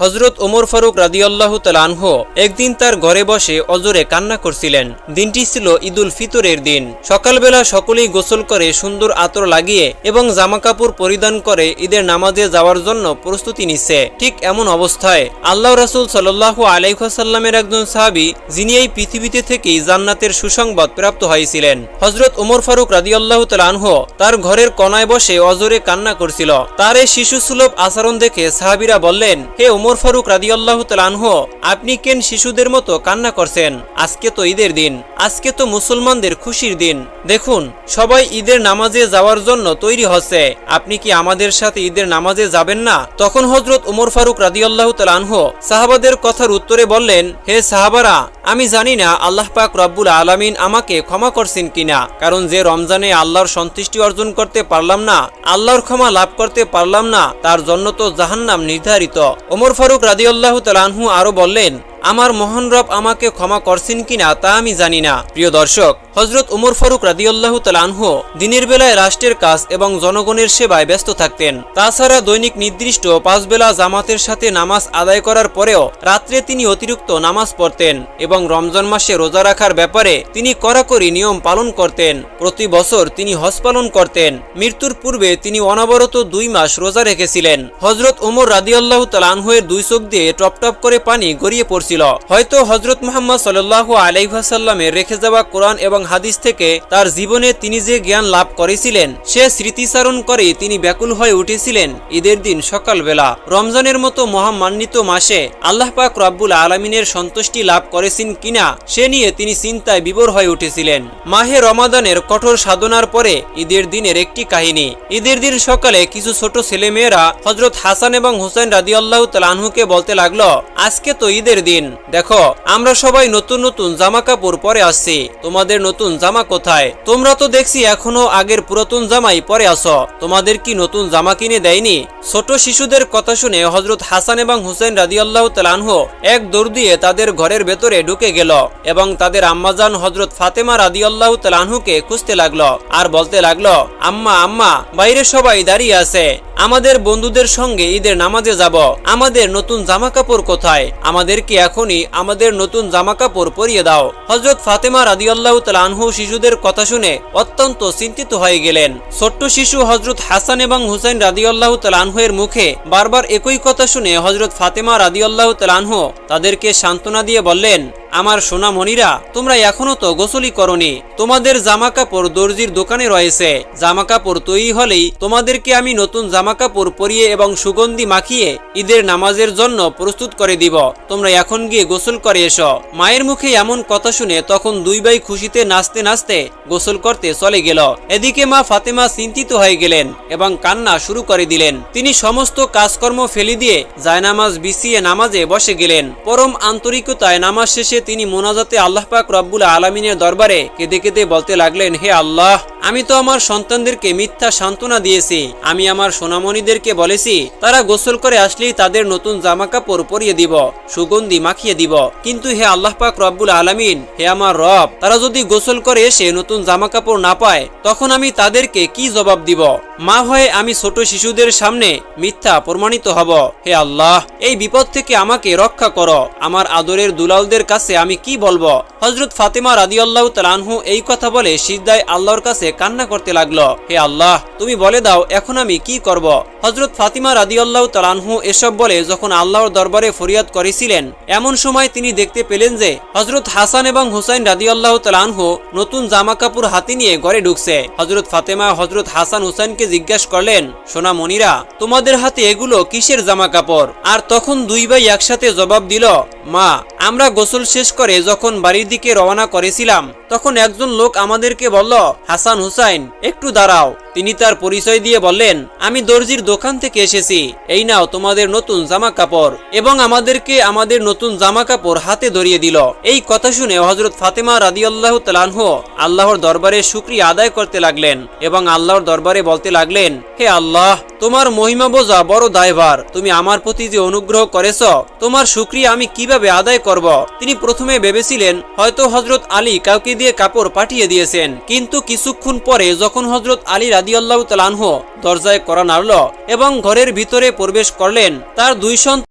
হজরত ওমর ফারুক রাদিয়াল্লাহ তালানহ একদিন তার ঘরে বসে অজরে কান্না করছিলেন। দিনটি ছিল ঈদুল ফিতরের দিন। সকালবেলা সকলেই গোসল করে সুন্দর আতর লাগিয়ে এবং জামাকাপড় পরিধান করে ঈদের নামাজে যাওয়ার জন্য প্রস্তুতি নিচ্ছে। ঠিক এমন অবস্থায় আল্লাহ রাসুল সাল্লাহ আলাইসাল্লামের একজন সাহাবি, যিনি এই পৃথিবীতে থেকেই জান্নাতের সুসংবাদ প্রাপ্ত হয়েছিলেন। হজরত ওমর ফারুক রাদিয়াল্লাহ তালানহ তার ঘরের কনায় বসে অজরে কান্না করছিল। তার এই শিশু সুলভ আচরণ দেখে সাহাবিরা বললেন, হে ওমর ফারুক রাদিয়াল্লাহ তালানহ আপনি কেন শিশুদের মতো কান্না করছেন? আজকে তো ঈদের দিন। আজকে তো মুসলমানদের খুশির দিন। দেখুন, সবাই ঈদের নামাজে যাওয়ার জন্য তৈরি হচ্ছে। আপনি কি আমাদের সাথে ঈদের নামাজে যাবেন না? তখন হজরত ওমর ফারুক রাদিয়াল্লাহ তালানহ সাহাবাদের কথার উত্তরে বললেন, হে সাহাবারা, আমি জানি না আল্লাহ পাক রব্বুল আলামিন আমাকে ক্ষমা করছেন কিনা। কারণ যে রমজানে আল্লাহর সন্তুষ্টি অর্জন করতে পারলাম না, আল্লাহর ক্ষমা লাভ করতে পারলাম না, তার জন্য তো জাহান্নাম নির্ধারিত। ওমর ফারুক রাদিয়াল্লাহ তালাহু আরও বললেন আমার মোহন রব আমাকে ক্ষমা করছেন কিনা তা আমি জানি না। প্রিয় দর্শক হজরত উমর ফারুক রাদিউল্লাহ তালানহ দিনের বেলায় রাষ্ট্রের কাজ এবং জনগণের সেবায় ব্যস্ত থাকতেন। তাছাড়া দৈনিক নির্দিষ্ট পাঁচ বেলা জামাতের সাথে নামাজ আদায় করার পরেও রাত্রে তিনি অতিরিক্ত নামাজ পড়তেন এবং রমজান মাসে রোজা রাখার ব্যাপারে তিনি কড়াকড়ি নিয়ম পালন করতেন। প্রতি বছর তিনি হজ পালন করতেন। মৃত্যুর পূর্বে তিনি অনবরত দুই মাস রোজা রেখেছিলেন। হজরত ওমর রাদিউল্লাহ তালানহের দুই চোখ দিয়ে টপ টপ করে পানি গড়িয়ে পড়ছিল। হয়তো হজরত মোহাম্মদ সাল্লাহ আলাইসাল্লামের রেখে যাওয়া কোরআন এবং হাদিস থেকে তার জীবনে তিনি যে জ্ঞান লাভ করেছিলেন, সে স্মৃতিচারণ করে তিনি ব্যাকুল হয়ে উঠেছিলেন ঈদের দিন সকালবেলা। রমজানের মতো মহামান্বিত মাসে আল্লাহ পাক রব্বুল আলমিনের সন্তুষ্টি লাভ করেছেন কিনা, সে নিয়ে তিনি চিন্তায় বিবর হয়ে উঠেছিলেন। মাহে রমাদানের কঠোর সাধনার পরে ঈদের দিনের একটি কাহিনী। ঈদের দিন সকালে কিছু ছোট ছেলেমেয়েরা হজরত হাসান এবং হুসেন রাদিয়াল্লাহ তালানহুকে বলতে লাগল, আজকে তো ঈদের দিন। দেখো, আমরা সবাই নতুন নতুন জামা কাপড় পরে আসছি। তোমাদের নতুন জামা কোথায়? তোমরা তো দেখছি এখনও আগের পুরাতন জামাই পরে আসো তোমাদের কি নতুন জামা কিনে দেয়নি? ছোট শিশুদের কথা শুনে হজরত হাসান এবং হুসেন রাদিয়াল্লাহ তালানহ এক দৌড় দিয়ে তাদের ঘরের ভেতরে ঢুকে গেল এবং তাদের আম্মাজান হজরত ফাতেমা রাদিয়াল্লাহ তালানহুকে খুঁজতে লাগল আর বলতে লাগল, আম্মা আম্মা, বাইরে সবাই দাঁড়িয়ে আছে। আমাদের বন্ধুদের সঙ্গে ঈদের নামাজে যাব। আমাদের নতুন জামা কাপড় কোথায়? আমাদেরকে এখনই আমাদের নতুন জামা কাপড় পরিয়ে দাও। হজরত ফাতেমা রাদিয়াল্লাহ তালানহু শিশুদের কথা শুনে অত্যন্ত চিন্তিত হয়ে গেলেন। ছোট্ট শিশু হজরত হাসান এবং হুসাইন রাদিয়াল্লাহ তালানহুয়ের মুখে বারবার একই কথা শুনে হজরত ফাতেমা রাদিয়াল্লাহ তালানহু তাদেরকে সান্ত্বনা দিয়ে বললেন আমার সোনামণিরা তোমরা এখনও তো গোসলি করনি। তোমাদের জামা কাপড় দর্জির দোকানে রয়েছে। জামা কাপড় তৈরি হলেই তোমাদেরকে আমি নতুন জামা কাপড় পরিয়ে এবং সুগন্ধি মাখিয়ে ঈদের নামাজের জন্য প্রস্তুত করে দিব। তোমরা এখন গিয়ে গোসল করে এসো। মায়ের মুখে এমন কথা শুনে তখন দুই ভাই খুশিতে নাচতে নাচতে গোসল করতে চলে গেল। এদিকে মা ফাতেমা চিন্তিত হয়ে গেলেন এবং কান্না শুরু করে দিলেন। তিনি সমস্ত কাজকর্ম ফেলে দিয়ে জায়নামাজ বিছিয়ে নামাজে বসে গেলেন। পরম আন্তরিকতায় নামাজ শেষে তিনি মোনাজাতে আল্লাহ পাক রব্বুল আলমিনের দরবারে কেঁদে কেঁদে বলতে লাগলেন হে আল্লাহ আমি তো আমার সন্তানদেরকে মিথ্যা সান্ত্বনা দিয়েছি। আমি আমার সোনামণিদেরকে বলেছি, তারা গোসল করে আসলেই তাদের নতুন জামা কাপড় পরিয়ে দিব, সুগন্ধি মাখিয়ে দিব। কিন্তু হে আল্লাহ পাক রব্বুল আলমিন, হে আমার রব, তারা যদি গোসল করে এসে নতুন জামা কাপড় না পায়, তখন আমি তাদেরকে কি জবাব দিব? মা হয়ে আমি ছোট শিশুদের সামনে মিথ্যা প্রমাণিত হব। হে আল্লাহ, এই বিপদ থেকে আমাকে রক্ষা করো। আমার আদরের দুলালদের কাছে আমি কি বলব? হজরত ফাতেমা রাদিয়াল্লাহ তালানহু এই কথা বলে সিজদায় আল্লাহর কাছে কান্না করতে লাগল। হে আল্লাহ, তুমি বলে দাও, এখন আমি কি করব? হজরত ফাতিমা রাদিয়াল্লাহ তালানহু এসব বলে যখন আল্লাহর দরবারে ফরিয়াদ করেছিলেন, এমন সময় তিনি দেখতে পেলেন যে হজরত হাসান এবং হুসাইন রাদিয়াল্লাহ তালানহু নতুন জামা কাপড় হাতে নিয়ে ঘরে ঢুকছে। হজরত ফাতেমা হজরত হাসান হুসাইনকে জিজ্ঞাসা করলেন সোনা মনিরা, তোমাদের হাতে এগুলো কিসের জামা কাপড় আর তখন দুই ভাই একসাথে জবাব দিল মা, আমরা গোসল শেষ করে যখন বাড়ির দিকে রওনা করেছিলাম, তখন একজন লোক আমাদেরকে বলল, হাসান হুসাইন, একটু দাঁড়াও। তিনি তার পরিচয় দিয়ে বললেন, আমি দর্জির দোকান থেকে এসেছি। এই নাও তোমাদের নতুন জামা কাপড় এবং আমাদেরকে আমাদের নতুন জামা কাপড় হাতে ধরিয়ে দিল। এই কথা শুনে হজরত ফাতেমা রাদিয়াল্লাহ তালানহ আল্লাহর দরবারে শুক্রিয়া আদায় করতে লাগলেন এবং আল্লাহর দরবারে বলতে লাগলেন, হে আল্লাহ, তোমার মহিমা বোঝা বড় দায়ভার। তুমি আমার প্রতি যে অনুগ্রহ করেছ, তোমার শুক্রিয়া আমি কীভাবে আদায় করব? তিনি প্রথমে ভেবেছিলেন, হয়তো হজরত আলী কাউকে দিয়ে কাপড় পাঠিয়ে দিয়েছেন। কিন্তু কিছুক্ষণ পরে যখন হজরত আলী রাদিয়াল্লাহ তালানহ দরজায় করা নাড়ল এবং ঘরের ভিতরে প্রবেশ করলেন। তার দুই সন্তান